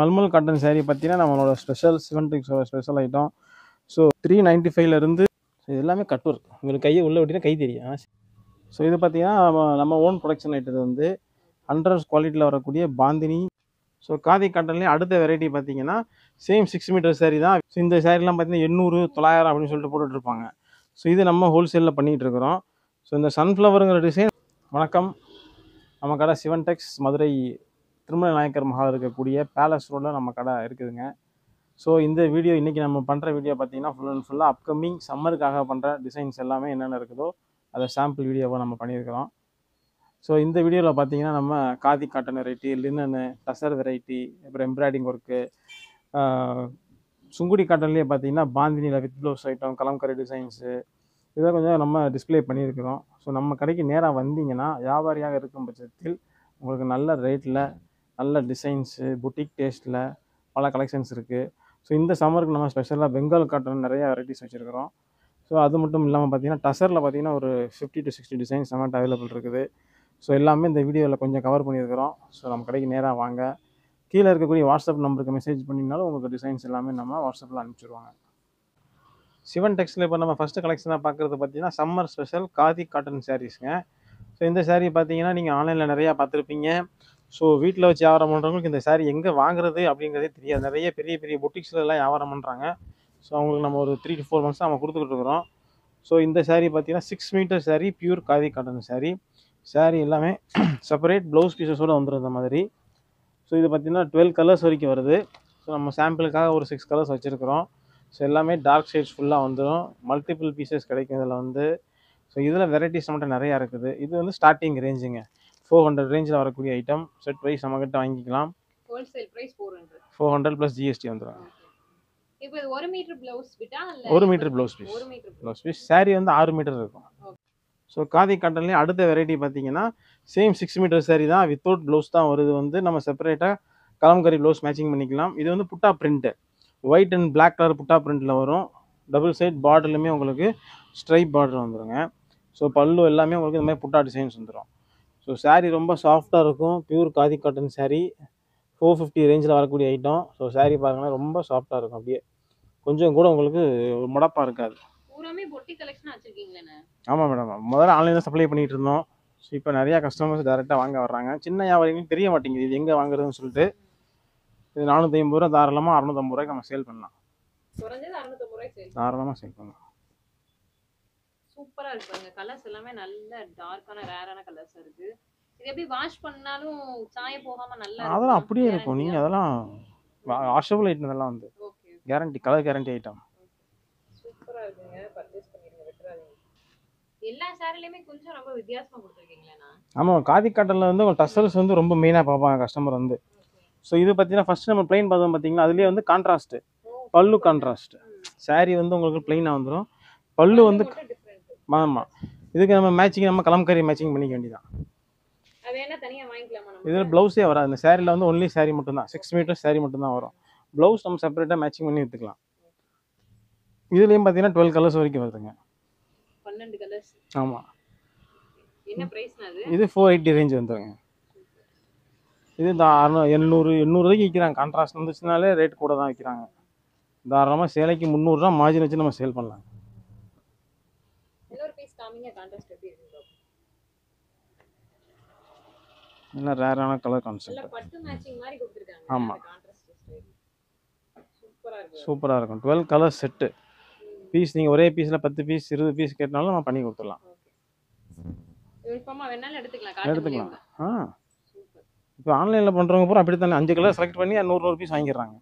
Mulmul cotton sari பார்த்தீங்கன்னா நம்மளோட special சிவன்டிக்ஸோட special item so three ninety ஃபைவ்லேருந்து இது எல்லாமே கட் ஒர்க் உங்களுக்கு கையை உள்ளே விட்டினா கை தெரியும். ஸோ இது பார்த்தீங்கன்னா நம்ம நம்ம ஓன் ப்ரொடக்ஷன் ஐட்டது வந்து ஹண்ட்ரட் குவாலிட்டியில் வரக்கூடிய பாந்தினி. ஸோ காதி காட்டன்லேயே அடுத்த வெரைட்டி பார்த்தீங்கன்னா சேம் சிக்ஸ் மீட்டர் சேரீ தான். ஸோ இந்த சேரீலாம் பார்த்தீங்கன்னா எண்ணூறு தொள்ளாயிரம் அப்படின்னு சொல்லிட்டு போட்டுட்ருப்பாங்க ஸோ இது நம்ம ஹோல்சேலில் பண்ணிகிட்டு இருக்கிறோம். ஸோ இந்த சன்ஃப்ளவருங்கிற டிசைன் வணக்கம். நம்ம கடை சிவன் டெக்ஸ் மதுரை திருமலை நாயக்கர் மஹால் இருக்கக்கூடிய பேலஸ் ரோடில் நம்ம கடை இருக்குதுங்க. ஸோ இந்த வீடியோ இன்றைக்கி நம்ம பண்ணுற வீடியோ பார்த்தீங்கன்னா ஃபுல் அண்ட் ஃபுல்லாக அப்கமிங் சம்மருக்காக பண்ணுற டிசைன்ஸ் எல்லாமே என்னென்ன இருக்குதோ அதை சாம்பிள் வீடியோவாக நம்ம பண்ணியிருக்கிறோம். ஸோ இந்த வீடியோவில் பார்த்தீங்கன்னா நம்ம khadi cotton variety linen tussar variety அப்புறம் எம்ப்ராய்டிங் ஒர்க்கு சுங்குடி காட்டன்லேயே பார்த்தீங்கன்னா பாந்தினியில் with blouse item Kalamkari designs இதை கொஞ்சம் நம்ம டிஸ்ப்ளே பண்ணியிருக்கிறோம். ஸோ நம்ம கடைக்கு நேராக வந்தீங்கன்னா வியாபாரியாக இருக்கும் பட்சத்தில் உங்களுக்கு நல்ல ரேட்டில் நல்ல டிசைன்ஸு புட்டிக் டேஸ்ட்டில் பல கலெக்ஷன்ஸ் இருக்குது ஸோ இந்த சம்மருக்கு நம்ம ஸ்பெஷலாக பெங்கால் காட்டன் நிறைய வெரைட்டிஸ் வச்சுருக்கிறோம். ஸோ அது மட்டும் இல்லாமல் பார்த்தீங்கன்னா டசரில் பார்த்தீங்கன்னா ஒரு ஃபிஃப்டி டு சிக்ஸ்டி டிசைன்ஸ் நம்மகிட்ட அவைலபிள் இருக்குது. ஸோ எல்லாமே இந்த வீடியோவில் கொஞ்சம் கவர் பண்ணியிருக்கிறோம். ஸோ நம்ம கடைக்கு நேராக வாங்க. கீழே இருக்கக்கூடிய வாட்ஸ்அப் நம்பருக்கு மெசேஜ் பண்ணினாலும் உங்களுக்கு டிசைன்ஸ் எல்லாமே நம்ம வாட்ஸ்அப்பில் அனுப்பிச்சிடுவாங்க சிவன் டெக்ஸ்டில் இப்போ நம்ம ஃபஸ்ட்டு கலெக்ஷனாக பார்க்குறது பார்த்தீங்கன்னா சம்மர் ஸ்பெஷல் காதி காட்டன் சாரீஸுங்க ஸோ இந்த saree பார்த்தீங்கன்னா நீங்கள் ஆன்லைனில் நிறையா பார்த்துருப்பீங்க ஸோ வீட்டில் வச்சு வியாபாரம் பண்ணுறவங்களுக்கு இந்த saree எங்கே வாங்குறது அப்படிங்கிறதே தெரியாது. நிறைய பெரிய பெரிய பொட்டிக்ஸ்லலாம் வியாபாரம் பண்ணுறாங்க ஸோ அவங்களுக்கு நம்ம ஒரு த்ரீ டு ஃபோர் மந்த்ஸ் நம்ம கொடுத்துக்கிட்டு இருக்கிறோம். ஸோ இந்த saree பார்த்தீங்கன்னா six metre saree pure khadi cotton saree. Saree எல்லாமே செப்பரேட் ப்ளவுஸ் பீசஸோடு வந்துடும் இந்த மாதிரி. ஸோ இது பார்த்தீங்கன்னா டுவெல் கலர்ஸ் வரைக்கும் வருது. ஸோ நம்ம சாம்பிளுக்காக ஒரு சிக்ஸ் கலர்ஸ் வச்சுருக்கிறோம். ஸோ எல்லாமே டார்க் ஷேட்ஸ் ஃபுல்லாக வந்துடும் மல்டிபிள் பீசஸ் கிடைக்கும் இதில் வந்து. ஸோ இதில் வெரைட்டிஸ் மட்டும் நிறையா இருக்குது. இது வந்து ஸ்டார்டிங் ரேஞ்சுங்க ஃபோர் ஹண்ட்ரட் ரேஞ்சில் வரக்கூடிய ஐட்டம் செட் ப்ரைஸ் நம்மக்கிட்ட வாங்கிக்கலாம். Wholesale price four hundred four hundred plus GST வந்துடும் இப்போ ஒரு மீட்டர் பிளவுஸ் இல்ல? ஒரு மீட்டர் ப்ளவுஸ் பீஸ் ஒரு மீட்டர் ப்ளவுஸ் பீஸ் saree வந்து ஆறு மீட்டர் இருக்கும். ஸோ காதி காட்டன்லேயே அடுத்த வெரைட்டி பார்த்தீங்கன்னா சேம் சிக்ஸ் மீட்டர் saree தான் வித்தவுட் ப்ளவுஸ் தான் வருது வந்து நம்ம செப்பரேட்டாக கலம்கரி ப்ளவுஸ் மேட்சிங் பண்ணிக்கலாம். இது வந்து butta print white and Black colour butta பிரிண்ட்டில் வரும். டபுள் சைட் பார்டர்லையுமே உங்களுக்கு ஸ்ட்ரைப் பார்டர் வந்துருங்க. ஸோ பல்லு எல்லாமே உங்களுக்கு இந்த மாதிரி புட்டா டிசைன்ஸ் வந்துடும் ஸோ saree ரொம்ப சாஃப்டாக இருக்கும். Pure khadi cotton saree. Four fifty ரேஞ்சில் வரக்கூடிய ஐட்டம் ஸோ saree பாருங்கன்னா ரொம்ப சாஃப்டாக இருக்கும் அப்படியே. கொஞ்சம் கூட உங்களுக்கு முடப்பாக இருக்காது. ஆமாம் மேடம் முதல்ல ஆன்லைனில் சப்ளை பண்ணிட்டு இருந்தோம். ஸோ இப்போ நிறையா கஸ்டமர்ஸ் டேரெக்டாக வாங்க வர்றாங்க. சின்ன வியாபாரிகளுக்கு தெரிய மாட்டேங்குது இது எங்கே வாங்குறதுன்னு சொல்லிட்டு. இது நானூற்றி ஐம்பது ரூபா தாராளமாக அறநூற்றம்பது ரூபாய்க்கு நம்ம சேல் பண்ணலாம். தாராளமாக சேல் பண்ணலாம். சூப்பரா இருக்கு பாருங்க. கலர்ஸ் எல்லாமே நல்ல டார்க்கான ரேரான கலர்ஸ் இருக்கு. இது எப்படி வாஷ் பண்ணாலும் சாய போகாம நல்லா அதெல்லாம் அப்படியே இருக்கும். நீங்கள் அதெல்லாம் வாஷபிள் ஐட்டம் இதெல்லாம் வந்து okay guarantee colour guarantee item சூப்பரா இருக்குங்க. பர்ச்சேஸ் பண்ணிருங்க விட்டுறாதீங்க. எல்லா சாரிலையுமே கொஞ்சம் ரொம்ப வித்தியாசமா கொடுத்துருக்கீங்களேண்ணா ஆமாம் காதி காட்டனில் வந்து டசல்ஸ் வந்து ரொம்ப மெயினாக பார்ப்பாங்க கஸ்டமர் வந்து. ஸோ இது பார்த்தீங்கன்னா ஃபஸ்ட்டு நம்ம பிளைன் பார்த்தோம் பார்த்தீங்கன்னா அதுலேயே வந்து கான்ட்ராஸ்ட்டு பல்லு கான்ட்ராஸ்ட் saree வந்து உங்களுக்கு பிளைனாக வந்துடும் பல்லு வந்து ஆமாம் இதுக்கு நம்ம மேட்சிங் நம்ம கலம்கரி மேட்சிங் பண்ணிக்க வேண்டியதான் இதில் ப்ளவுஸே வராது. இந்த சேரீல வந்து ஒன்லி saree மட்டும்தான். சிக்ஸ் மீட்டர் saree மட்டும்தான் வரும். ப்ளவுஸ் நம்ம செப்பரேட்டாக மேட்சிங் பண்ணி எடுத்துக்கலாம். இதுலேயும் பார்த்தீங்கன்னா டுவெல் கலர்ஸ் வரைக்கும் வருதுங்க. ஆமாம் இது ஃபோர் எயிட்டி ரேஞ்ச் வந்துருங்க. இது இந்த எண்ணூறு எண்ணூறு வரைக்கும் விற்கிறாங்க கான்ட்ராஸ்ட் வந்துச்சுனாலே ரேட் கூட தான் விற்கிறாங்க தாராளமாக சேலைக்கு முந்நூறுரூவா மார்ஜின் வச்சு நம்ம சேல் பண்ணலாம். காமிங்க கான்ட்ராஸ்ட் எப்படி இருக்கு என்ன ரேரான கலர் நல்ல கான்செப்ட் பட்டு மேட்சிங் மாதிரி கொடுத்துருக்காங்க. ஆமா. சூப்பரா இருக்கு. இருக்கும். டுவெல் கலர் செட்டு பீஸ் நீங்கள் ஒரே பீஸில் பத்து பீஸ் இருபது பீஸ் கேட்டாலும் நம்ம பண்ணி கொடுத்துடலாம். வேணாலும் எடுத்துக்கலாம். ஆ. இப்போ ஆன்லைனில் பண்ணுறவங்க பூரா அப்படி தானே அஞ்சு கலர் செலக்ட் பண்ணி நூறு நூறு பீஸ் வாங்கிடுறாங்க.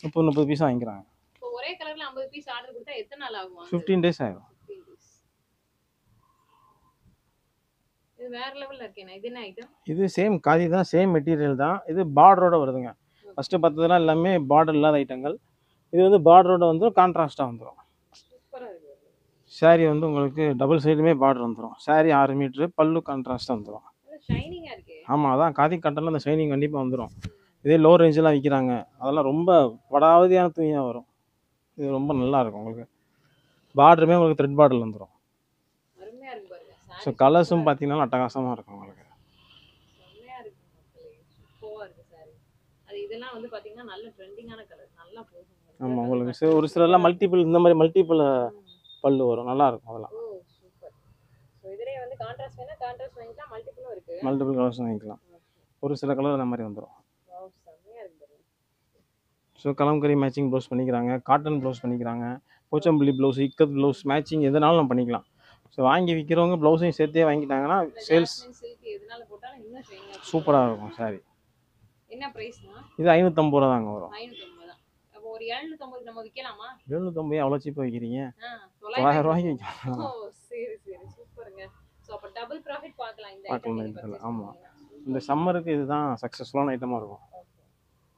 முப்பது முப்பது பீஸ் வாங்கிக்கிறாங்க. ஒரே கலர்ல 50 பீஸ் ஆர்டர் கொடுத்தா எத்தனை நாள் ஆகும்? ஃபிஃப்டீன் டேஸ் ஆயிடும் இது வேற லெவல்ல இருக்கேன்? இது என்ன ஐட்டம் இது சேம் காதி தான் சேம் மெட்டீரியல் தான். இது பார்டரோட வருதுங்க. ஃபஸ்ட்டு பார்த்ததெல்லாம் எல்லாமே பார்டர் இல்லாத ஐட்டங்கள் இது வந்து பார்டரோட வந்து கான்ட்ராஸ்ட்டாக வந்துடும் saree வந்து உங்களுக்கு டபுள் சைடுமே பார்டர் வந்துடும் saree ஆறு மீட்ரு பல்லு வந்துடும் ஷைனிங்கா இருக்கு. ஆமாம் அதான் காதி காட்டனில் அந்த ஷைனிங் கண்டிப்பாக வந்துடும் இதே லோ ரேஞ்செலாம் விற்கிறாங்க அதெல்லாம் ரொம்ப படாவதியான துணியாக வரும். இது ரொம்ப நல்லா இருக்கும் உங்களுக்கு. பார்டருமே உங்களுக்கு த்ரெட் பார்டர் வந்துடும் ஸோ கலர்ஸும் பார்த்தீங்கன்னா அட்டகாசமாக இருக்கும் உங்களுக்கு. சாரி ஆமாம் உங்களுக்கு சி- ஒரு சிலர்லாம் மல்டிபிள் இந்த மாதிரி மல்டிபிள் பல்லு வரும். நல்லா இருக்கும் அதெல்லாம். மல்டிபிள் கலர்ஸ் வாங்கிக்கலாம். ஒரு சில கலர் அந்த மாதிரி வந்துடும் ஸோ கலம்கரி மேட்சிங் ப்ளவுஸ் பண்ணிக்கிறாங்க. காட்டன் ப்ளவுஸ் பண்ணிக்கிறாங்க. Pochampally blouse ikat blouse matching எதனாலும் நம்ம பண்ணிக்கலாம். ஸோ வாங்கி விற்கிறவங்க ப்ளவுஸையும் சேர்த்தே வாங்கிட்டாங்கன்னா சேல்ஸ் சூப்பராக இருக்கும் சாரி என்ன பிரைஸ்னா இது ஐநூற்றம்பது ரூபா தாங்க வரும். ஒரு எழுநூத்தம்பது நம்ம விற்கலாமா அவ்வளோ சீப்பாக விற்கிறீங்க தொள்ளாயிரம் ரூபாய்க்கு விற்கலாம் ஓ சரி சரி சூப்பருங்க. ஸோ அப்போ டபுள் ப்ராஃபிட் பார்க்கலாம் இந்த பார்க்கலாம் ஐட்டம் இந்த சம்மருக்கு இதுதான் சக்ஸஸ்ஃபுல்லான ஐட்டமாக இருக்கும்.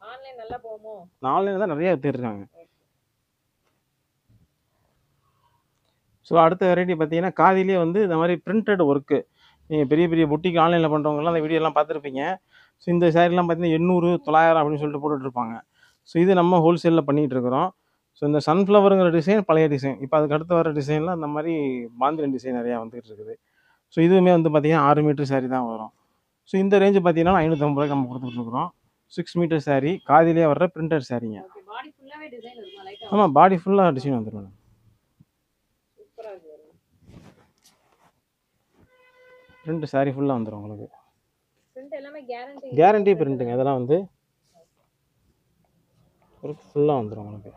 ஆன்லைன் நல்லா போகுமோ? நாளையில தான் நிறைய தேடுறாங்க ஸோ அடுத்த வெரைட்டி பார்த்தீங்கன்னா காதிலே வந்து இந்த மாதிரி பிரிண்டட் ஒர்க்கு நீங்கள் பெரிய பெரிய புட்டிக்கு ஆன்லைனில் பண்ணுறவங்கலாம் அந்த வீடியோலாம் பார்த்துருப்பீங்க. ஸோ இந்த சாரீலாம் பார்த்தீங்கன்னா எண்ணூறு தொள்ளாயிரம் அப்படின்னு சொல்லிட்டு போட்டுட்டு இருப்பாங்க. ஸோ இது நம்ம ஹோல்சேலில் பண்ணிகிட்டு இருக்கிறோம். ஸோ இந்த சன்ஃப்ளவருங்கிற டிசைன் பழைய டிசைன் இப்போ அதுக்கு அடுத்து வர டிசைனில் அந்த மாதிரி பாந்திரன் டிசைன் நிறையா வந்துகிட்டு இருக்குது. ஸோ இதுவுமே வந்து பார்த்தீங்கன்னா ஆறு மீட்டர் saree தான் வரும். ஸோ இந்த ரேஞ்சு பார்த்தீங்கன்னா ஐநூற்றம்பது ரூபாய்க்கு நம்ம கொடுத்துட்ருக்குறோம் சிக்ஸ் மீட்டர் saree காதிலே வர்ற பிரிண்டட் சாரீங்க ஆமாம் பாடி ஃபுல்லாக டிசைன் வந்துடும் மேடம் சூப்பரா இருக்கு பாருங்க பிரிண்ட் saree ஃபுல்லாக வந்துடும் உங்களுக்கு. கேரண்டி கேரண்டி பிரிண்ட்டுங்க இதெல்லாம் வந்து ஃபுல்லாக வந்துடும் உங்களுக்கு.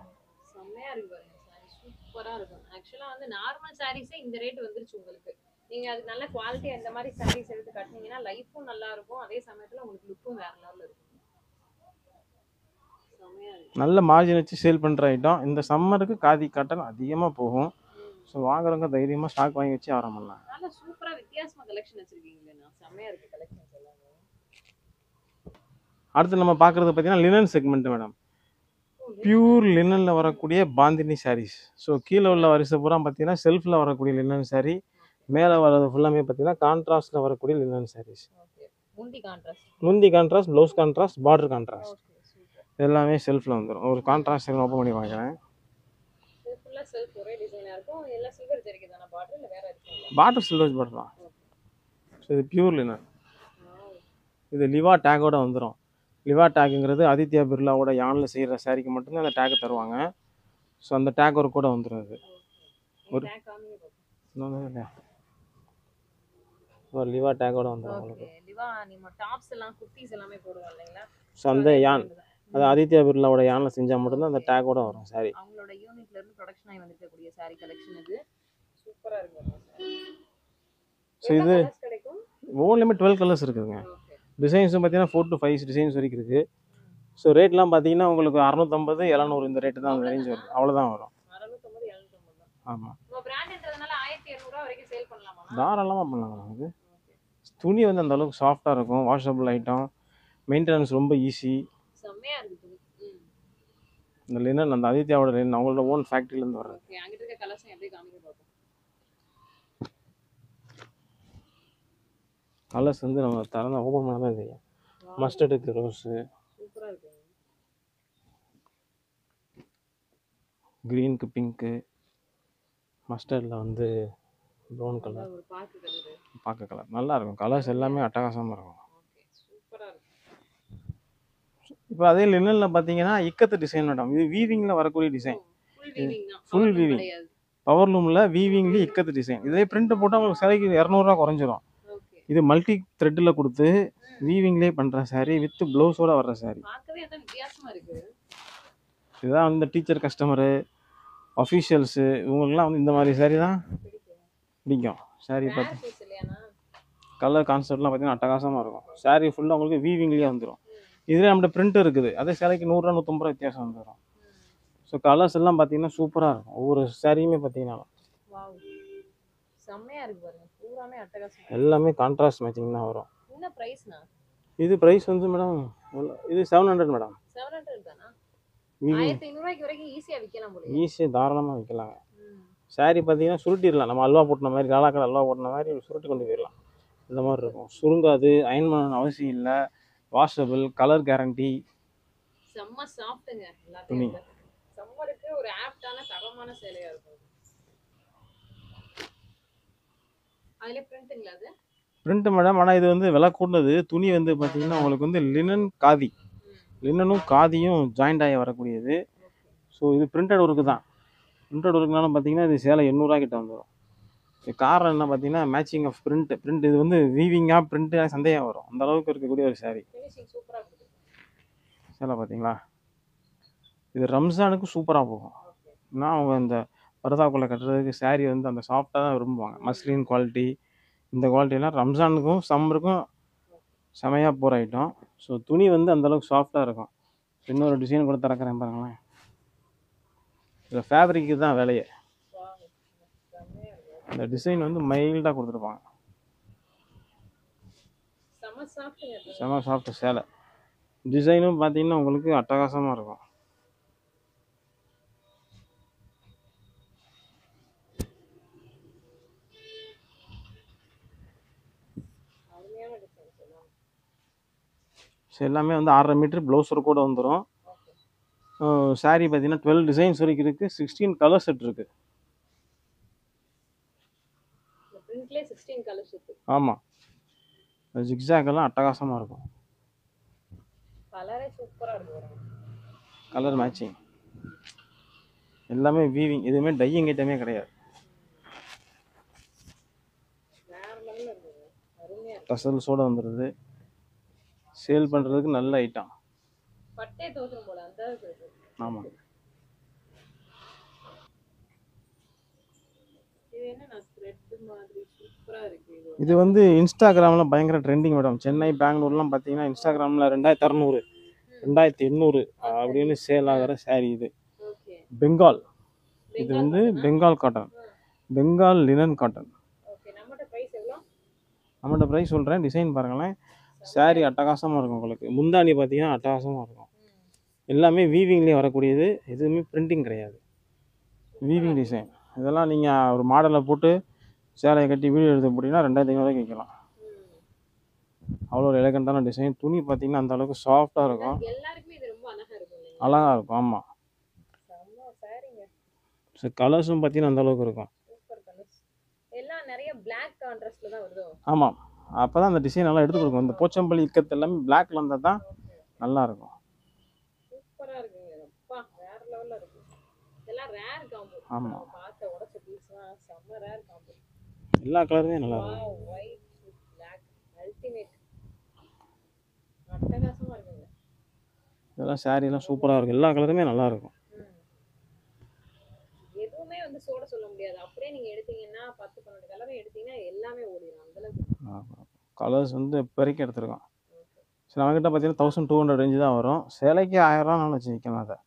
செம்மையா இருக்கு பாருங்க சாரி சூப்பரா இருக்கும். ஆக்சுவலா வந்து நார்மல் சாரீஸே இந்த ரேட் வந்துருச்சு உங்களுக்கு. நீங்க அதுக்கு நல்ல குவாலிட்டி அந்த மாதிரி சாரீஸ் எடுத்து கட்டினீங்கன்னா லைஃபும் நல்லா இருக்கும். அதே சமயத்துல உங்களுக்கு லுக்கும் வேற லெவல்ல இருக்கும். நல்ல மார்ஜின் வச்சு சேல் பண்ணுற ஐட்டம் இந்த சம்மருக்கு காதி காட்டன் அதிகமாக போகும். ஸோ வாங்குறவங்க தைரியமாக ஸ்டாக் வாங்கி வச்சு ஆரம்பம் பண்ணலாம். நல்ல சூப்பரா வித்தியாசமா கலெக்ஷன் வச்சிருக்கீங்களா செம்மையா இருக்கு கலெக்ஷன்ஸ் எல்லாமே அடுத்து நம்ம பார்க்குறது பார்த்தீங்கன்னா லினன் செக்மெண்ட் மேடம் பியூர் லினனில் வரக்கூடிய பாந்தினி சாரீஸ் ஸோ கீழே உள்ள வரிசை பூரா பார்த்தீங்கன்னா செல்ஃபில் வரக்கூடிய லினன் saree. மேலே வர்றது ஃபுல்லாமே பார்த்தீங்கன்னா கான்ட்ராஸ்ட்டில் வரக்கூடிய லினன் ஓகே முந்தி contrast blouse contrast border contrast எல்லாமே செல்ஃபில் வந்துடும் ஒரு கான்ட்ராஸ்ட் ஓப்பன் பண்ணி ஃபுல்லா செல்ஃப் ஒரே டிசைனா இருக்கும். எல்லாம் சில்வர் ஜெரிகை தான பார்டர் இல்ல வேற இருக்குங்களா பார்டர் சில்வர் பார்டர் தான் ஸோ இது பியூர் லினன் இது லிவா டேக்கோட வந்துடும் லிவா டேக்குங்கிறது ஆதித்யா பிர்லாவோட யானில் செய்கிற சாரிக்கு மட்டும்தான் அந்த டேக் தருவாங்க. ஸோ அந்த டேக் ஒரு கூட வந்துடும் அது. ஒரு ஒரு லிவா டேக்கோட வந்துடும் உங்களுக்கு. லிவா நம்ம டாப்ஸ் எல்லாம் குர்த்திஸ் எல்லாமே போடுவோம் இல்லைங்களா? ஸோ அந்த யான் அது ஆதித்யா பிர்லாவோட யானில் செஞ்சால் மட்டும்தான் அந்த டேக்கோட வரும் சாரி அவங்களோட யூனிட்ல இருந்து ப்ரொடக்ஷன் ஆகி வந்திருக்கக்கூடிய saree கலெக்ஷன் இது. சூப்பரா இருக்கு. So இது- ஒவ்வொன்றுமே டுவெல் கலர்ஸ் இருக்குதுங்க. டிசைன்ஸும் பார்த்தீங்கன்னா ஃபோர் டு ஃபைவ் டிசைன்ஸ் வரைக்கும் இருக்குது ஸோ ரேட்லாம் பார்த்தீங்கன்னா உங்களுக்கு அறநூற்றம்பது எழுநூறு இந்த ரேட்டு தான் அந்த ரேஞ்ச் வரும். அவ்வளோதான் வரும். ஆமாம் நம்ம பிராண்ட்ன்றதுனால ஆயிரத்தி இரநூறுவா வரைக்கும் சேல் பண்ணலாமா தாராளமாக பண்ணலாம் நமக்கு துணி வந்து அந்த அளவுக்கு சாஃப்டாக இருக்கும் வாஷபிள் ஐட்டம் மெயின்டெனன்ஸ் ரொம்ப ஈஸி செம்மையா இருக்கு துணி ம். இந்த லினன் அந்த ஆதித்யாவோட லினன் அவங்களோட ஓன் ஃபேக்ட்ரிலேருந்து வர்றது. ஓகே அங்கிட்ட இருக்க கலர்ஸ் எப்படி காமிக்க பார்ப்போம் கலர்ஸ் வந்து நம்ம திறந்து ஓப்பன் பண்ண தான் தெரியும். மஸ்டர்டுக்கு ரோஸு சூப்பரா இருக்கு. க்ரீனுக்கு பிங்க்கு மஸ்டர்டில் வந்து ப்ரௌன் பாக்கு கலரு பார்க்க கலர் நல்லா இருக்கும். கலர்ஸ் எல்லாமே அட்டகாசமாக இருக்கும் ஓகே சூப்பரா இருக்கு இப்போ அதே லினனில் பார்த்தீங்கன்னா இக்கத்து டிசைன் மேடம் இது வீவிங்கில் வரக்கூடிய டிசைன் ஃபுல் வீவிங் பவர் லூமில் வீவிங்லேயே இக்கத்து டிசைன் இதே பிரிண்ட் போட்டால் உங்களுக்கு சிலைக்கு இரநூறுவா குறைஞ்சிரும். இது மல்டி த்ரெட்டில் கொடுத்து வீவிங்லேயே பண்ணுற saree வித் ப்ளவுஸோட வர்ற இருக்கு? இதுதான் வந்து டீச்சர் கஸ்டமரு அஃபீஷியல்ஸு இவங்களுக்குலாம் வந்து இந்த மாதிரி saree தான் பிடிக்கும். Saree பார்த்து கலர் கான்செப்ட்லாம் பார்த்தீங்கன்னா அட்டகாசமாக இருக்கும். Saree ஃபுல்லாக உங்களுக்கு வீவிங்லேயே வந்துடும் இதில் நம்மகிட்ட பிரிண்ட் இருக்குது. அதே சேலைக்கு நூறுரூவா நூற்றம்பது ரூபா வித்தியாசம் வந்துடும் ஸோ கலர்ஸ் எல்லாம் பார்த்தீங்கன்னா சூப்பராக இருக்கும். ஒவ்வொரு சாரியுமே பார்த்தீங்கன்னா எல்லாமே கான்ட்ராஸ்ட் மேட்சிங் தான் வரும். இது ப்ரைஸ் வந்து மேடம் இது செவன் ஹண்ட்ரட் மேடம் ஈஸியாக தாராளமாக விற்கலாங்க saree பார்த்தீங்கன்னா சுருட்டிடலாம். நம்ம அல்வா போட்டின மாதிரி காலாக்கடை அல்வா போட்டின மாதிரி சுருட்டி கொண்டு போயிடலாம். இந்த மாதிரி இருக்கும். சுருங்காது அயன் பண்ணணும் அவசியம் இல்லை. வாஷபிள் கலர் கேரண்டி செம்ம சாஃப்ட்டுங்க துணி. எல்லாத்தையும். சம்மருக்கு ஒரு ஆப்டான தரமான சேலையா இருக்கும். அதுல பிரிண்ட்டுங்களா அது? பிரிண்ட் மேடம் ஆனால் இது வந்து விலை கூடது துணி வந்து பார்த்தீங்கன்னா உங்களுக்கு வந்து லினன் காதி. லினனும் காதியும் ஜாயிண்ட் ஆகி வரக்கூடியது. ஸோ இது பிரிண்டட் ஒர்க்கு தான். பிரிண்டட் ஒர்க்குனாலும் பார்த்தீங்கன்னா இது சேலை எண்ணூறுரூவா கிட்ட வந்துடும் காரணம் என்ன பார்த்தீங்கன்னா மேட்சிங் ஆஃப் பிரிண்ட் பிரிண்ட் இது வந்து வீவிங்காக பிரிண்ட்டாக சந்தேகம் வரும். அந்த அளவுக்கு இருக்கக்கூடிய ஒரு இருக்குது. சேலை பார்த்தீங்களா? இது ரம்ஜானுக்கு சூப்பராக போகும். ஏன்னா அவங்க இந்த பரதாக்குள்ளே கட்டுறதுக்கு saree வந்து அந்த சாஃப்டாக தான் விரும்புவாங்க. மஸ்லின் குவாலிட்டி இந்த குவாலிட்டிலாம் ரம்ஜானுக்கும் சம்மருக்கும் செமையாக போகிற ஐட்டம் ஸோ துணி வந்து அந்தளவுக்கு சாஃப்டாக இருக்கும். இன்னொரு டிசைன் கூட திறக்கிறேன் பாருங்களேன். இதில் ஃபேப்ரிக்கு தான் வேலையே. இந்த டிசைன் வந்து மைல்டாக கொடுத்துருப்பாங்க. செம சாஃப்ட் சேலை. டிசைனும் பார்த்தீங்கன்னா உங்களுக்கு அட்டகாசமாக இருக்கும். எல்லாம் வந்து ஆறரை மீட்டர் ப்ளவுஸ் கூட வந்துடும் saree பார்த்தீங்கன்னா டுவெல் டிசைன்ஸ் வரைக்கும் இருக்குது சிக்ஸ்டீன் கலர் செட் இருக்குது இந்த பிரிண்ட்லேயே சிக்ஸ்டீன் கலர்ஸ் இருக்கு ஆமாம் ஜிக்ஸாக் எல்லாம் அட்டகாசமாக இருக்கும். கலரே சூப்பரா இருக்கு பாருங்க கலர் மேட்சிங் எல்லாமே வீவிங் எதுவுமே டையிங் ஐட்டமே கிடையாது. டசல்ஸோட வந்துடுது சேல் பண்ணுறதுக்கு நல்ல ஐட்டம் பட்டே தோற்றும் போல அந்த ஆமாம் இது என்ன நான் த்ரெட் மாதிரி? இது. வந்து இன்ஸ்டாகிராமில் பயங்கர ட்ரெண்டிங் மேடம் சென்னை பெங்களூர்லாம் பார்த்தீங்கன்னா இன்ஸ்டாகிராமில் ரெண்டாயிரத்தி அறநூறு ரெண்டாயிரத்தி எண்ணூறு அப்படின்னு சேல் ஆகிற saree இது. பெங்கால். இது வந்து Bengal cotton Bengal linen cotton நம்மகிட்ட பிரைஸ் சொல்கிறேன் டிசைன் பாருங்களேன். saree அட்டகாசமாக இருக்கும் உங்களுக்கு. முந்தாணி பார்த்தீங்கன்னா அட்டகாசமாக இருக்கும். எல்லாமே வீவிங்லேயே வரக்கூடியது. எதுவுமே பிரிண்டிங் கிடையாது. வீவிங் டிசைன் இதெல்லாம் நீங்கள் ஒரு மாடலை போட்டு சேலையை கட்டி வீடியோ எடுத்து போட்டிங்கன்னா ரெண்டாயிரத்தி ஐநூறுவாய்க்கு விற்கலாம். அவ்வளோ ஒரு எலகண்டான டிசைன் துணி பார்த்தீங்கன்னா அந்த அளவுக்கு சாஃப்டாக இருக்கும். எல்லாருக்குமே இது ரொம்ப அழகா இருக்கும் இல்லைங்க அழகாக இருக்கும் ஆமாம் செம்ம சாரிங்க ஸோ கலர்ஸும் பார்த்தீங்கன்னா அந்த அளவுக்கு இருக்கும். சூப்பர் கலர்ஸ் எல்லாம் நிறைய பிளாக் கான்ட்ராஸ்ட்ல தான் வருதோ? ஆமாம் அப்போ தான் அந்த டிசைன் நல்லா எடுத்து கொடுக்கும். இந்த போச்சம்பள்ளி இக்கத்து எல்லாமே பிளாக்ல இருந்தால் தான் நல்லா இருக்கும். சூப்பரா எல்லா கலருமே நல்லா இருக்கும். இதெல்லாம் சாரீலாம் சூப்பராக இருக்கும். எல்லா கலருமே நல்லா இருக்கும். எதுவுமே வந்து சோட சொல்ல முடியாது. அப்படியே நீங்க எடுத்தீங்கன்னா பத்து பன்னெண்டு கலரும் எடுத்தீங்கன்னா எல்லாமே ஓடிடும் அந்த அளவுக்கு கலர்ஸ் வந்து இப்போ வரைக்கும் எடுத்திருக்கோம். சரி நம்மக்கிட்ட பார்த்தீங்கன்னா தௌசண்ட் டூ ஹண்ட்ரட் ரேஞ்சு தான் வரும். சேலைக்கு ஆயிரரூவா வச்சு விற்கலாம் அதை.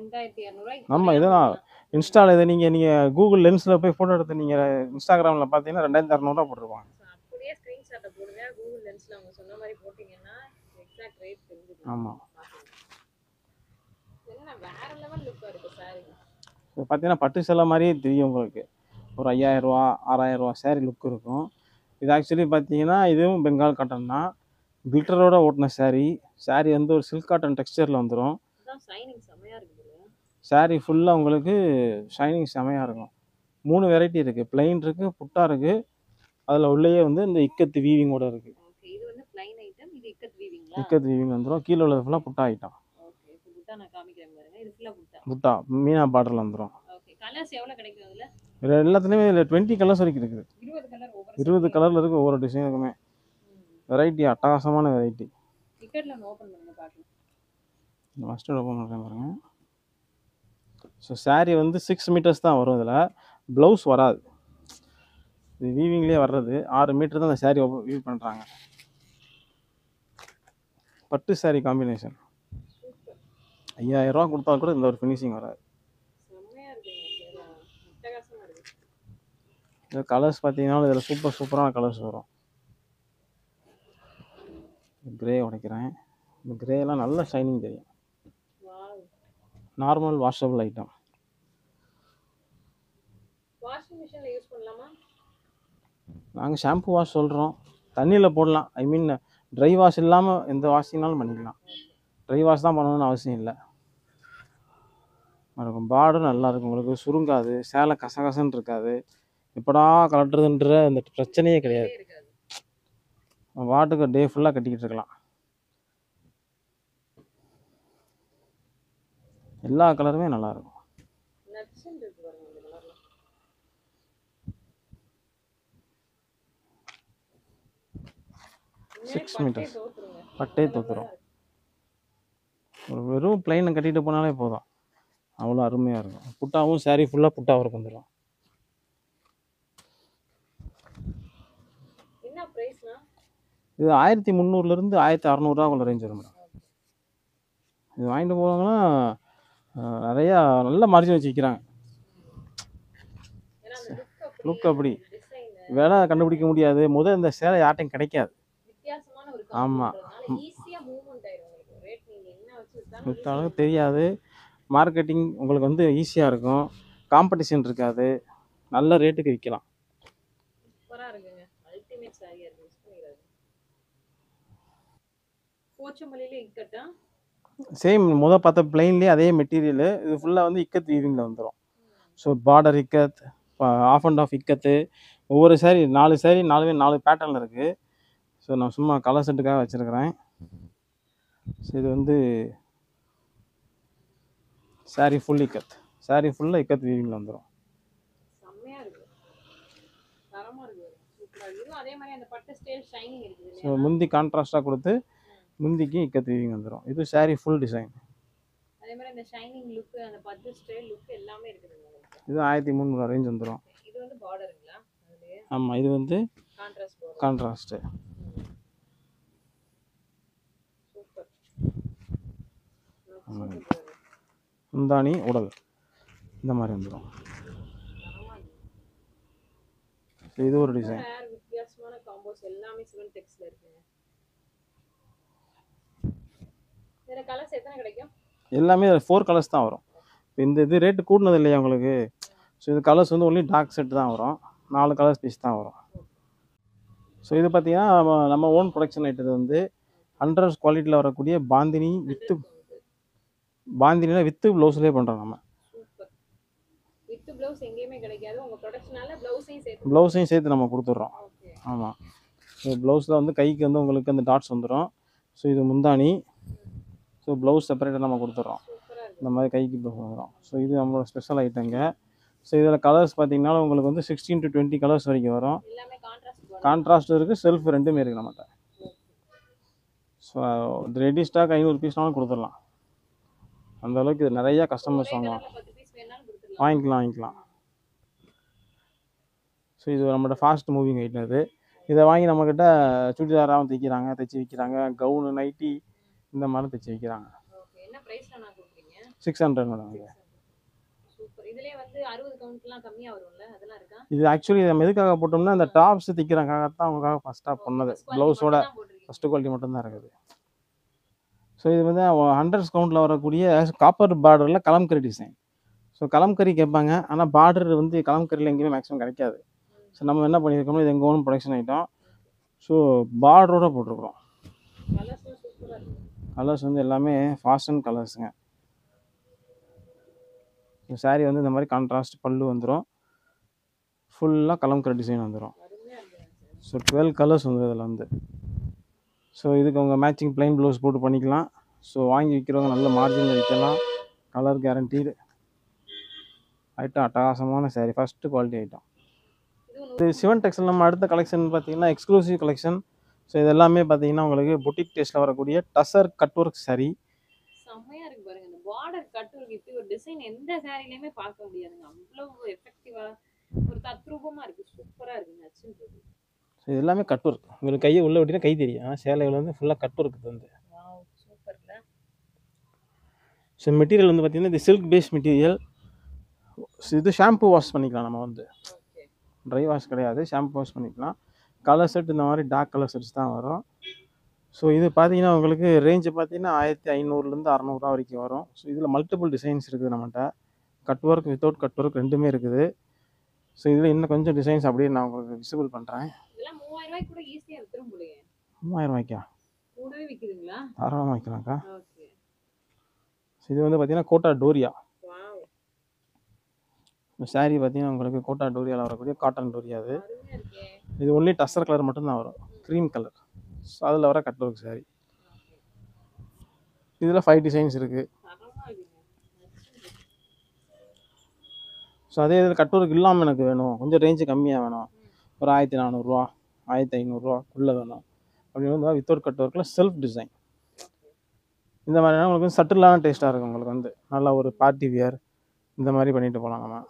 ரெண்டாயிரத்தி இரநூறுவாய்க்கு ஆமா, இதெல்லாம் இன்ஸ்டாவில் இதை நீங்கள் நீங்கள் கூகுள் லென்ஸில் போய் ஃபோட்டோ எடுத்து நீங்கள் இன்ஸ்டாகிராமில் பார்த்தீங்கன்னா ரெண்டாயிரத்தி அறநூறுவா போட்டிருப்பாங்க ஆமாம் என்ன வேற லெவல் லுக்கா இருக்கு சாரி இப்போ பார்த்தீங்கன்னா பட்டு சேலை மாதிரியே தெரியும் உங்களுக்கு. ஒரு ஐயாயிரரூவா ஆறாயிரரூவா saree லுக் இருக்கும். இது ஆக்சுவலி பார்த்தீங்கன்னா இதுவும் பெங்கால் காட்டன் தான். கிளிட்டரோட ஓட்டின saree. Saree வந்து ஒரு சில்க் காட்டன் டெக்ஸ்டரில் வந்துடும் saree ஃபுல்லாக உங்களுக்கு ஷைனிங் செமையாக இருக்கும். மூணு வெரைட்டி இருக்குது பிளைன் இருக்குது புட்டா இருக்குது அதில் உள்ளேயே வந்து இந்த இக்கத்து வீவிங்கோட இருக்குது இக்கத்து வீவிங் வந்துடும் கீழே உள்ளது ஃபுல்லாக புட்டா ஐட்டம் புட்டா மீனா பார்டரில் வந்துடும் எல்லாத்துலேயுமே இதில் டுவெண்ட்டி கலர்ஸ் வரைக்கும் இருக்குது. இருபது கலரில் இருக்குது ஒவ்வொரு டிசைனுக்குமே வெரைட்டி அட்டகாசமான வெரைட்டி ஃபஸ்ட்டு ஓப்பன் பண்ணுறேன் பாருங்க. ஸோ சாரீ வந்து சிக்ஸ் மீட்டர்ஸ் தான் வரும் இதில். ப்ளவுஸ் வராது. இது வீவிங்லேயே வர்றது. ஆறு மீட்டர் தான் அந்த சாரீ வீவ் பண்ணுறாங்க பட்டு சாரீ காம்பினேஷன் ஐயாயிரரூவா கொடுத்தா கூட இந்த ஒரு ஃபினிஷிங் வராது. இந்த கலர்ஸ் பார்த்தீங்கன்னா இதில் சூப்பர் சூப்பரான கலர்ஸ் வரும். கிரே உடைக்கிறேன். இந்த கிரேலாம் நல்ல ஷைனிங் தெரியும். நார்மல் வாஷபிள் ஐட்டம் நாங்கள் ஷாம்பு வாஷ் சொல்கிறோம் தண்ணியில் போடலாம். ஐ மீன் ட்ரை வாஷ் இல்லாமல் எந்த வாஷிங்னாலும் பண்ணிக்கலாம். ட்ரை வாஷ் தான் பண்ணணும்னு அவசியம் இல்லை. இருக்கும் பார்டரும் நல்லா இருக்கும். உங்களுக்கு சுருங்காது. சேலை கசகசன்னு இருக்காது. எப்படா கலட்டுறதுன்ற அந்த பிரச்சனையே கிடையாது. வாட்டுக்கு டே ஃபுல்லாக கட்டிக்கிட்டு இருக்கலாம். எல்லா கலருமே நல்லாயிருக்கும். Meters. தோத்துருங்க பட்டே தூத்துரும். ஒரு வெறும் பிளைனை கட்டிட்டு போனாலே போதும். அவ்வளோ அருமையாக இருக்கும். புட்டாவும் saree ஃபுல்லாக புட்டா ஒர்க் வந்துடும் இது ஆயிரத்தி முந்நூறுலேருந்து ஆயிரத்தி அறநூறுவாக்குள்ள ரேஞ்ச் வரும் மேடம். இது வாங்கிட்டு போவாங்கன்னா நிறையா நல்ல மார்ஜின் வச்சு விற்கிறாங்க லுக் அப்படி. விலை கண்டுபிடிக்க முடியாது. முதல் இந்த சேலை யார்ட்டையும் கிடைக்காது. வித்தியாசமான ஒரு ஆமா. ஈஸியா மூவ்மெண்ட் ஆயிரும் உங்களுக்கு. ரேட் நீங்க என்ன வச்சு வித்தாலும் விற்றாலும் தெரியாது. மார்க்கெட்டிங் உங்களுக்கு வந்து ஈஸியாக இருக்கும். காம்படிஷன் இருக்காது. நல்ல ரேட்டுக்கு விற்கலாம் போச்சமல்லியில இக்கட்டா? சேம் முத பார்த்த பிளைன்லேயே அதே மெட்டீரியலு இது ஃபுல்லாக வந்து இக்கத் வீவிங்கில் வந்துடும் so border ikat half and half ikat ஒவ்வொரு சாரி நாலு சாரி நாலுமே நாலு பேட்டர்னில் இருக்குது ஸோ நான் சும்மா கலர் செட்டுக்காக வச்சுருக்கிறேன். ஸோ இது வந்து சாரி ஃபுல் இக்கத். சாரி ஃபுல்லாக இக்கத் வீவிங்கில் வந்துடும் ஸோ முந்தி கான்ட்ராஸ்ட்டாக கொடுத்து முந்திக்கு இக்கத் வீவிங் வந்துடும் இது சாரி ஃபுல் டிசைன் அதே மாதிரி அந்த ஷைனிங் லுக் அந்த பட்டு ஸ்டைல் லுக் எல்லாமே இருக்குது இது ஆயிரத்தி முந்நூறு ரேஞ்ச் வந்துடும் இது வந்து பார்டருங்களா ஆமாம் இது வந்து கான்ட்ராஸ்ட் முந்தானி உடல். இந்த மாதிரி வந்துடும் இது ஒரு டிசைன் வித்தியாசமான காம்போஸ் எல்லாமே சிவன் டெக்ஸ்ல இருக்குங்க வேற கலர்ஸ் எத்தனை கிடைக்கும் எல்லாமே ஃபோர் கலர்ஸ் தான் வரும். இந்த இது ரேட்டு கூட்டினது இல்லையா உங்களுக்கு? ஸோ இது கலர்ஸ் வந்து ஒன்லி டார்க் செட் தான் வரும். நாலு கலர்ஸ் பீஸ் தான் வரும். ஸோ இது பார்த்தீங்கன்னா நம்ம நம்ம ஓன் ப்ரொடக்ஷன் ஐட்டது வந்து ஹண்ட்ரட் குவாலிட்டியில் வரக்கூடிய பாந்தினி வித்து பாந்தினியில் வித்து ப்ளவுஸ்லேயே பண்ணுறோம் நம்ம. பிளவுஸையும் சேர்த்து நம்ம கொடுத்துட்றோம். ஆமாம் ஸோ ப்ளவுஸில் வந்து கைக்கு வந்து உங்களுக்கு அந்த டாட்ஸ் வந்துடும் ஸோ இது முந்தானி ஸோ ப்ளவுஸ் செப்பரேட்டாக நம்ம கொடுத்துட்றோம் இந்த மாதிரி கைக்கு ப்ளவுஸ் வந்துடும் ஸோ இது நம்மளோட ஸ்பெஷல் ஐட்டங்க ஸோ இதில் கலர்ஸ் பார்த்தீங்கன்னா உங்களுக்கு வந்து சிக்ஸ்டீன் டு டுவெண்ட்டி கலர்ஸ் வரைக்கும் வரும். கான்ட்ராஸ்ட் இருக்குது செல்ஃப் ரெண்டுமே இருக்குது நம்மகிட்ட. ஸோ ரெடி ஸ்டாக் ஐநூறு பீஸ்னாலும் கொடுத்துடலாம். அந்த அளவுக்கு இது நிறையா கஸ்டமர்ஸ் வாங்குவாங்க. வாங்கிக்கலாம் வாங்கிக்கலாம். ஸோ இது நம்மகிட்ட ஃபாஸ்ட் மூவிங் ஐட்டம் இது. இதை வாங்கி நம்மக்கிட்ட சுடிதாராகவும் தைக்கிறாங்க தைச்சி விற்கிறாங்க கவுனு நைட்டி இந்த மாதிரி தைச்சி விற்கிறாங்க சிக்ஸ் ஹண்ட்ரட் மேடம் இது இது ஆக்சுவலி நம்ம எதுக்காக போட்டோம்னா இந்த டாப்ஸ் தைக்கிறாங்க தான் அவங்களுக்காக ஃபஸ்ட்டாக பண்ணது. ப்ளவுஸோட ஃபஸ்ட்டு குவாலிட்டி மட்டும்தான் இருக்குது. ஸோ இது வந்து ஹண்ட்ரட்ஸ் கவுண்டில் வரக்கூடிய காப்பர் பார்டரில் கலம்கரி டிசைன் ஸோ கலம்கரி கேட்பாங்க. ஆனால் பார்டர் வந்து கலம்கரியில் எங்கேயுமே மேக்ஸிமம் கிடைக்காது. ஸோ நம்ம என்ன பண்ணியிருக்கோம்னா இது எங்கள் ஓன் ப்ரொடக்ஷன் ஐட்டம் ஸோ பார்டரோட போட்டிருக்கிறோம். கலர்ஸ் வந்து எல்லாமே ஃபாஷன் கலர்ஸுங்க இந்த சாரீ வந்து இந்த மாதிரி கான்ட்ராஸ்ட் பல்லு வந்துடும் ஃபுல்லாக கலம்கரி டிசைன் வந்துடும் ஸோ டுவெல் கலர்ஸ் வந்து இதில் வந்து. ஸோ இதுக்கு உங்கள் மேட்சிங் ப்ளைன் ப்ளவுஸ் போட்டு பண்ணிக்கலாம். ஸோ வாங்கி விற்கிறவங்க நல்ல மார்ஜினில் விற்கலாம் கலர் கேரண்டீடு ஐட்டம் அட்டகாசமான சாரீ ஃபஸ்ட்டு குவாலிட்டி ஐட்டம் இது இது சிவன் டெக்ஸ்டைல் நம்ம அடுத்த கலெக்ஷன் பார்த்தீங்கன்னா எக்ஸ்க்ளூசிவ் கலெக்ஷன் ஸோ இது எல்லாமே பார்த்தீங்கன்னா உங்களுக்கு புட்டிக் டேஸ்ட்டில் வரக்கூடிய டசர் கட் ஒர்க் saree. செம்மையா இருக்கு பாருங்க. இந்த பார்டர் கட் இருக்கு இப்படி ஒரு டிசைன் எந்த சாரிலயுமே பார்க்க முடியாதுங்க. ஒரு ஸோ இது எல்லாமே கட் ஒர்க் உங்களுக்கு கையை உள்ளே விட்டினா கை தெரியும். ஆனால் சேலைகள் வந்து ஃபுல்லாக கட் ஒர்க் வந்து. ஸோ மெட்டீரியல் வந்து பார்த்தீங்கன்னா இது சில்க் பேஸ் மெட்டீரியல் இது ஷாம்பு வாஷ் பண்ணிக்கலாம் நம்ம வந்து. ட்ரை வாஷ் கிடையாது. ஷாம்பு வாஷ் பண்ணிக்கலாம். கலர் செட் இந்த மாதிரி டார்க் கலர் செட்ஸ் தான் வரும். ஸோ இது பார்த்தீங்கன்னா உங்களுக்கு ரேஞ்சு பார்த்தீங்கன்னா ஆயிரத்தி ஐநூறுலேருந்து அறநூறுவா வரைக்கும் வரும். ஸோ இதில் மல்டிபிள் டிசைன்ஸ் இருக்குது நம்மகிட்ட. Cut work without cut work ரெண்டுமே இருக்குது. ஸோ இதில் இன்னும் கொஞ்சம் டிசைன்ஸ் அப்படியே நான் உங்களுக்கு விசிபிள் பண்ணுறேன் மூவாயிரம் ரூபாய்க்கு தாராளமாக வைக்கலாம்க்கா. இது வந்து பார்த்தீங்கன்னா கோட்டா டோரியா. இந்த saree பார்த்தீங்கன்னா உங்களுக்கு கோட்டா டோரியாவில் வரக்கூடிய காட்டன் டோரியா அது. இது ஒன்லி டஸ்டர் கலர் மட்டும்தான் வரும். க்ரீம் கலர் ஸோ அதில் வர கட் ஒர்க் saree. இதில் ஃபைவ் டிசைன்ஸ் இருக்குது ஸோ அதே இதில் கட் ஒர்க் இல்லாமல் எனக்கு வேணும். கொஞ்சம் ரேஞ்சு கம்மியாக வேணும். ஒரு ஆயிரத்தி நானூறுரூவா ஆயிரத்தி ஐநூறுரூவாக்குள்ளே வேணும். அப்படின்னு வந்து வித்தவுட் கட் ஒர்க்கில் செல்ஃப் டிசைன் இந்த மாதிரினா உங்களுக்கு வந்து சட்டிலான டேஸ்ட்டாக இருக்கும் உங்களுக்கு வந்து. நல்லா ஒரு பார்ட்டி வியர் இந்த மாதிரி பண்ணிட்டு போகலாம் நம்ம.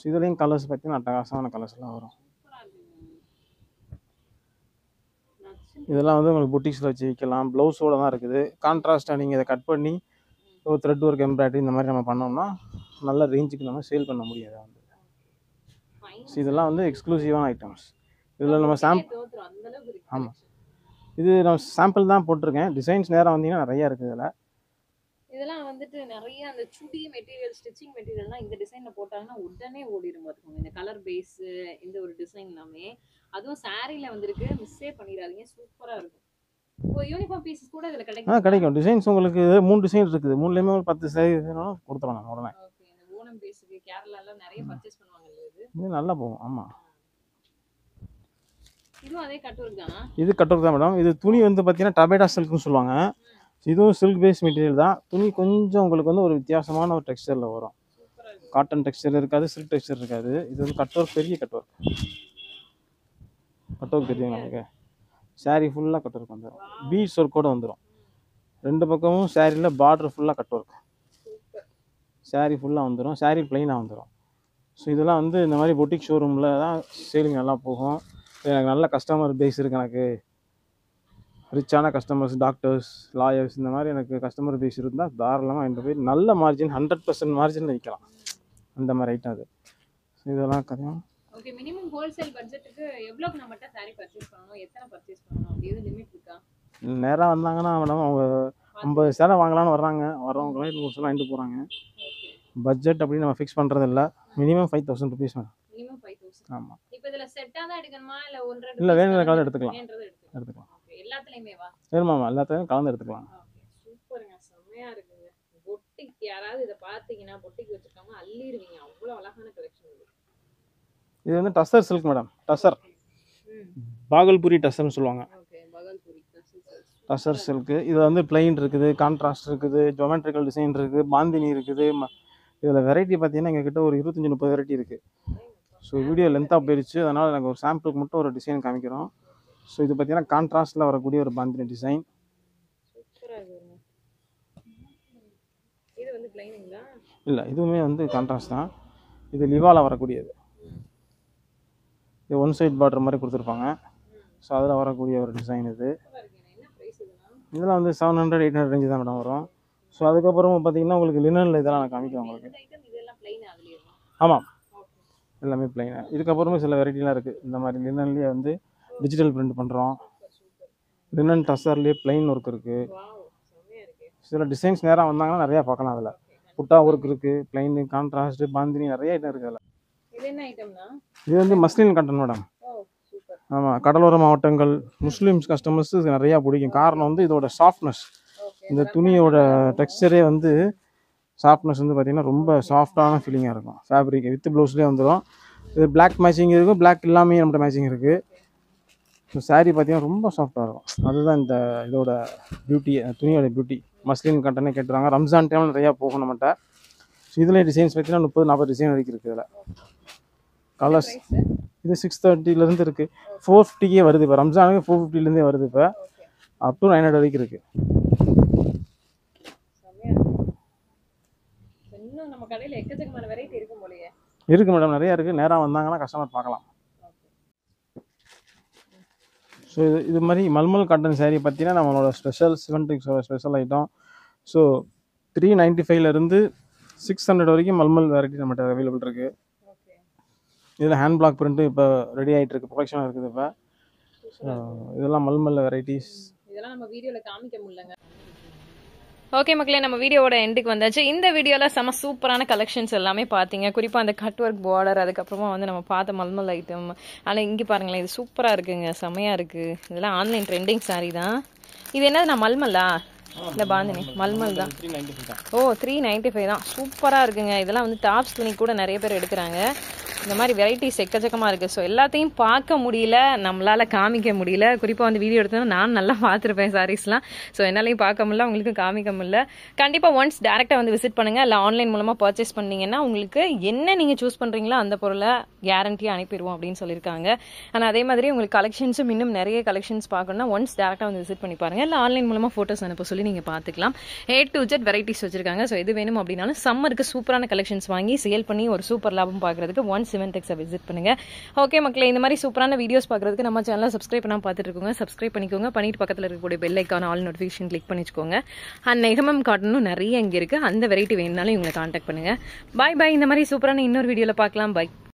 ஸோ இதுலேயும் கலர்ஸ் பார்த்தீங்கன்னா அட்டகாசமான கலர்ஸ்லாம் வரும். இதெல்லாம் வந்து உங்களுக்கு புட்டிக்ஸில் வச்சு விற்கலாம் ப்ளவுஸோட தான் இருக்குது. கான்ட்ராஸ்ட்டாக நீங்கள் இதை கட் பண்ணி ஒரு த்ரெட் ஒர்க் எம்ப்ராய்டரி இந்த மாதிரி நம்ம பண்ணோம்னா நல்ல ரேஞ்சுக்கு நம்ம சேல் பண்ண முடியாது வந்து. ஸோ இதெல்லாம் வந்து எக்ஸ்க்ளூசிவான ஐட்டம்ஸ் இதில் நம்ம சாம் தோத்துரும். அந்த அளவுக்கு இருக்கு. ஆமா. இது நான் சாம்பிள் தான் போட்டிருக்கேன். டிசைன்ஸ் நேரம் வந்தீங்கன்னா நிறையா இருக்குது இதில். இதெல்லாம் வந்துட்டு நிறைய அந்த சுடி மெட்டீரியல் ஸ்டிச்சிங் மெட்டீரியல்லாம் இந்த டிசைன்ல போட்டாங்கன்னா உடனே ஓடிடும் பார்த்துக்கோங்க இந்த கலர் பேஸ் இந்த ஒரு டிசைன் எல்லாமே. அதுவும் சாரீல வந்திருக்கு. மிஸ்ஸே பண்ணிடாதீங்க. சூப்பரா இருக்கும். இப்போ யூனிஃபார்ம் பீசஸ் கூட இதுல ஆ கிடைக்கும். கிடைக்கும் டிசைன்ஸ் உங்களுக்கு மூணு டிசைன் இருக்குது. மூணுலேயுமே ஒரு பத்து சைஸ் நம்ம உடனே. ஓகே இந்த ஓணம் பேஸுக்கு கேரளா எல்லாம் நிறைய பர்ச்சேஸ் பண்ணுவாங்கல்ல இது? நல்லா போகும். ஆமாம் இதுவும் அதே கட்டூர் தானா? இது கட்டுறது தான் மேடம் இது துணி வந்து பார்த்தீங்கன்னா டபேட்டா சில்க்னு சொல்லுவாங்க. இதுவும் சில்க் பேஸ் மெட்டீரியல் தான். துணி கொஞ்சம் உங்களுக்கு வந்து ஒரு வித்தியாசமான ஒரு டெக்ஸ்டரில் வரும். காட்டன் டெக்ஸ்டர் இருக்காது சில்க் டெக்ஸ்டர் இருக்காது. இது வந்து கட் ஒர்க் பெரிய கட் ஒர்க் கட் ஒர்க் தெரியும் நமக்கு saree ஃபுல்லாக கட் ஒர்க் வந்துடும் பீட்ஸ் ஒர்க்கோட வந்துடும் ரெண்டு பக்கமும் சாரியில் பார்டர் ஃபுல்லாக கட் ஒர்க் ஃபுல்லாக வந்துடும் saree ப்ளைனாக வந்துடும் ஸோ இதெல்லாம் வந்து இந்த மாதிரி பொட்டிக் ஷோரூமில் தான் சேலிங் நல்லா போகும். எனக்கு நல்ல கஸ்டமர் பேஸ் இருக்குது எனக்கு. ரிச்சான கஸ்டமர்ஸ் டாக்டர்ஸ் லாயர்ஸ் இந்த மாதிரி எனக்கு கஸ்டமர் பேஸ் இருந்தால் தாராளமாக என்கிட்ட போய் நல்ல மார்ஜின் ஹண்ட்ரட் பர்சன்ட் மார்ஜினில் விற்கலாம் அந்த மாதிரி ஐட்டம் அது. இதெல்லாம் கதையும் ஓகே மினிமம் ஹோல்சேல் பட்ஜெட்டுக்கு எவ்வளவுக்கு நம்மகிட்ட சாரி பர்ச்சேஸ் பண்ணணும்? எத்தனை பர்ச்சேஸ் பண்ணணும்? அப்படி எதுவும் லிமிட் இருக்கா? நேராக வந்தாங்கன்னா மேடம் அவங்க ஐம்பது சேலை வாங்கலாம்னு வர்றாங்க. வரவங்களாம் நூறு சேலை வாங்கிட்டு போகிறாங்க பட்ஜெட் அப்படின்னு நம்ம ஃபிக்ஸ் பண்ணுறது இல்லை minimum five thousand rupees madam. Minimum five thousand ஆமாம் இப்போ இதுல செட்டா தான் எடுக்கணுமா? இல்ல ஒன்றரை இல்லை வேணுங்கிற கலர் எடுத்துக்கலாம். எடுத்துக்கலாம். ஓகே எல்லாத்துலயுமே கலந்து எடுத்துக்கலாம். சூப்பருங்க. செம்மையா இருக்குங்க. பொட்டிக் யாராவது இதை பார்த்தீங்கன்னா பொட்டிக்கு வச்சிருக்காங்க அள்ளிடுவீங்க அவ்வளோ அழகான கலெக்ஷன் இது. இது வந்து டசர் சில்க் மேடம் டசர் பாகல்புரி டசர்னு சொல்லுவாங்க. டசர் சில்க்கு இது வந்து பிளைன் இருக்குது கான்ட்ராஸ்ட் இருக்குது ஜொமெட்ரிக்கல் டிசைன் இருக்குது பாந்தினி இருக்குது இதில் வெரைட்டி பார்த்தீங்கன்னா எங்கள் கிட்ட ஒரு இருபத்தஞ்சி முப்பது வெரைட்டி இருக்குது ஸோ வீடியோ லென்த்தாக போயிடுச்சு அதனால் எனக்கு ஒரு சாம்பிளுக்கு மட்டும் ஒரு டிசைன் காமிக்கிறோம். ஸோ இது பார்த்தீங்கன்னா கான்ட்ராஸ்ட்டில் வரக்கூடிய ஒரு பாந்தினி டிசைன் இல்லை இதுவுமே வந்து கான்ட்ராஸ்ட் தான். இது லிவாவில் வரக்கூடியது. இது ஒன் சைட் பார்டர் மாதிரி கொடுத்துருப்பாங்க. ஸோ அதில் வரக்கூடிய ஒரு டிசைன் இது. இதெல்லாம்? வந்து seven hundred eight hundred range தான் மேடம் வரும். ஸோ அதுக்கப்புறம் பார்த்தீங்கன்னா உங்களுக்கு லினனில் இதெல்லாம் நான் காமிக்கிறேன் உங்களுக்கு. ஆமாம். எல்லாமே பிளைன் இதுக்கப்புறமே சில வெரைட்டிலாம் இருக்குது இந்த மாதிரி லினன்லேயே வந்து டிஜிட்டல் பிரிண்ட் பண்ணுறோம் லினன் டசர்லேயே பிளைன் ஒர்க் இருக்குது சில டிசைன்ஸ் நேராக வந்தாங்கன்னா நிறையா பார்க்கலாம் அதில். புட்டா ஒர்க் இருக்குது பிளைன் கான்ட்ராஸ்ட் பாந்தினி நிறைய ஐட்டம் இருக்குது அதில். இது வந்து மஸ்லின் காட்டன் மேடம் ஆமாம் கடலோர மாவட்டங்கள் முஸ்லீம்ஸ் கஸ்டமர்ஸ் இது நிறையா பிடிக்கும். காரணம் வந்து இதோட சாஃப்ட்னஸ் இந்த துணியோட டெக்ஸ்சரே வந்து சாஃப்ட்னஸ் வந்து பார்த்திங்கன்னா ரொம்ப சாஃப்டான ஃபீலிங்காக இருக்கும். ஃபேப்ரிக் வித் ப்ளவுஸ்லேயே வந்துடும் இது Black மேட்சிங் இருக்கும் Black இல்லாமே நம்மகிட்ட மேட்சிங் இருக்குது ஸோ saree பார்த்தீங்கன்னா ரொம்ப சாஃப்டாக இருக்கும். அதுதான் இந்த இதோட பியூட்டி துணியோட பியூட்டி மஸ்லின் கட்டனே கேட்டுறாங்க ரம்ஜான் டைமில் நிறையா போகும் நம்மகிட்ட ஸோ இதில் டிசைன்ஸ் பார்த்தீங்கன்னா முப்பது நாற்பது டிசைன் வரைக்கும் இருக்குது இதில். கலர்ஸ் இது சிக்ஸ் தேர்ட்டிலேருந்து இருக்குது ஃபோர் ஃபிஃப்டிக்கே வருது இப்போ. ரம்ஜானுக்கு ஃபோர் ஃபிஃப்டிலேருந்தே வருது இப்போ. அப் டு நைன் ஹண்ட்ரட் வரைக்கும் இருக்குது இருக்கு. மேடம் நிறையா இருக்குது நேராக வந்தாங்கன்னா கஸ்டமர் பார்க்கலாம். ஸோ இது இது மாதிரி மல்மல் காட்டன் saree பார்த்தீங்கன்னா நம்மளோட special சிவன்டிக்ஸோட special item so three ninety ஃபைவ்லேருந்து சிக்ஸ் ஹண்ட்ரட் வரைக்கும் மல்மல் வெரைட்டி நம்மகிட்ட அவைலபிள் இருக்குது இதில் ஹேண்ட் பிளாக் பிரிண்ட்டு இப்போ ரெடி ஆகிட்டு இருக்கு ப்ரொடக்ஷன் இருக்குது இப்போ. ஸோ இதெல்லாம் மல்மல் வெரைட்டிஸ் இதெல்லாம் நம்ம வீடியோல காமிக்க முடியலங்க. ஓகே மக்களே நம்ம வீடியோவோட எண்டுக்கு வந்தாச்சு. இந்த வீடியோவில் செம சூப்பரான கலெக்ஷன்ஸ் எல்லாமே பார்த்தீங்க குறிப்பாக அந்த கட் ஒர்க் பார்டர் அதுக்கப்புறமா வந்து நம்ம பார்த்த மல்மல் ஐட்டம் ஆனால் இங்கே பாருங்களேன் இது சூப்பராக இருக்குங்க. செமையாக இருக்குது இதெல்லாம் ஆன்லைன் ட்ரெண்டிங் saree தான். இது என்னது? நான் மல்மல்லா இல்லை பாந்தினி. மல்மல் தான். ஓ த்ரீ நைன்ட்டி ஃபைவ் தான். சூப்பராக இருக்குங்க. இதெல்லாம் வந்து டாப்ஸ் துணி கூட நிறைய பேர் எடுக்கிறாங்க. இந்த மாதிரி வெரைட்டிஸ் எக்கச்சக்கமாக இருக்குது ஸோ எல்லாத்தையும் பார்க்க முடியல நம்மளால் காமிக்க முடியல. குறிப்பாக வந்து வீடியோ எடுத்தோன்னா நான் நல்லா பார்த்துருப்பேன் சாரீஸ்லாம் ஸோ என்னாலையும் பார்க்க முடியல உங்களுக்கு காமிக்க முடியல. கண்டிப்பாக ஒன்ஸ் டேரெக்டாக வந்து விசிட் பண்ணுங்கள் இல்லை ஆன்லைன் மூலமாக பர்ச்சேஸ் பண்ணீங்கன்னா உங்களுக்கு என்ன நீங்கள் சூஸ் பண்ணுறீங்களோ அந்த பொருளை கேரண்டியாக அனுப்பிடுவோம் அப்படின்னு சொல்லியிருக்காங்க. ஆனால் அதே மாதிரி உங்களுக்கு கலெக்ஷன்ஸும் இன்னும் நிறைய கலெக்ஷன்ஸ் பார்க்கணும்னா ஒன்ஸ் டேரெக்டாக வந்து விசிட் பண்ணி பாருங்கள் இல்லை ஆன்லைன் மூலமாக ஃபோட்டோஸ் அனுப்ப சொல்லி நீங்கள் பார்த்துக்கலாம். ஏ டு ஜெட் வெரைட்டிஸ் வச்சுருக்காங்க. ஸோ எது வேணும் அப்படின்னாலும் சம்மருக்கு சூப்பரான கலெக்ஷன்ஸ் வாங்கி சேல் பண்ணி ஒரு சூப்பர் லாபம் பார்க்குறதுக்கு ஒன்ஸ் செவன் டெக்ஸை விசிட் பண்ணுங்க. ஓகே மக்களே இந்த மாதிரி சூப்பரான வீடியோஸ் பார்க்குறதுக்கு நம்ம சேனலில் சப்ஸ்கிரைப் பண்ணால் பார்த்துட்டு இருக்கோங்க சப்ஸ்கிரைப் பண்ணிக்கோங்க. பண்ணிட்டு பக்கத்தில் இருக்கக்கூடிய பெல்லைக்கான ஆல் நோட்டிஃபிகேஷன் கிளிக் பண்ணி வச்சுக்கோங்க அண்ட் நெகமம் காட்டனும் நிறைய இங்கே இருக்குது அந்த வெரைட்டி வேணுனாலும் இவங்களை காண்டாக்ட் பண்ணுங்க. பாய் பாய் இந்த மாதிரி சூப்பரான இன்னொரு வீடியோவில் பார்க்கலாம். பாய்